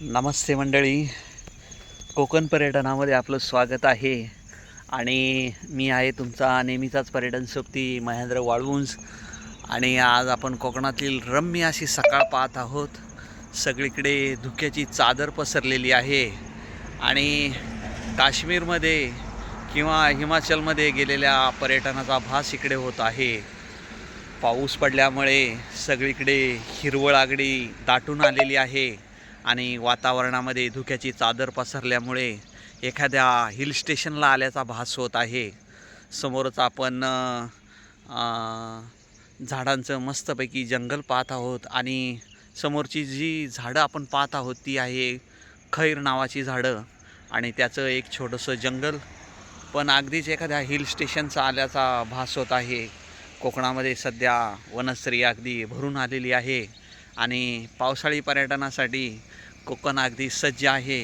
नमस्ते मंडळी. कोकण पर्यटनामध्ये आपलं स्वागत आहे. आणि मी आहे तुमचा नेहमीचाच पर्यटन सोबती महेंद्र वाळवुंज. आणि आज आपण कोकणातील रम्य अशी सकाळ पाहत आहोत. सगळीकडे धुक्याची चादर पसरलेली आहे. आणि काश्मीरमध्ये किंवा हिमाचलमध्ये गेलेल्या पर्यटनाचा भास इकडे होत आहे. पाऊस पडल्यामुळे सगळीकडे हिरवळ आगडी दाटून आलेली आहे. आणि वातावरणामध्ये धुक्याची चादर पसरल्यामुळे एखाद्या हिल स्टेशनला आल्याचा भास होत आहे. समोरच आपण झाडांचं मस्तपैकी जंगल पाहत आहोत आणि समोरची जी झाडं आपण पाहत आहोत ती आहे खैर नावाची झाडं. आणि त्याचं एक छोटंसं जंगल पण अगदीच एखाद्या हिल स्टेशनचा आल्याचा भास होत आहे. कोकणामध्ये सध्या वनस्त्री अगदी भरून आलेली आहे. आणि पावसाळी पर्यटनासाठी कोकण अगदी सज्ज आहे.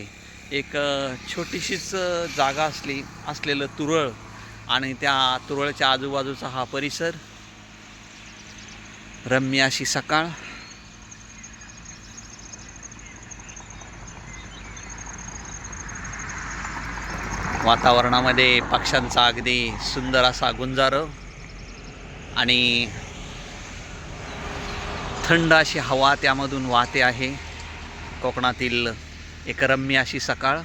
एक छोटीशीच जागा असली असलेलं तुरळ आणि त्या तुरळच्या आजूबाजूचा हा परिसर. रम्य अशी सकाळ. वातावरणामध्ये पक्ष्यांचा अगदी सुंदर असा गुंजार आणि थंड अशी हवा त्यामधून वाहते आहे. कोकणातील एक रम्य अशी सकाळ.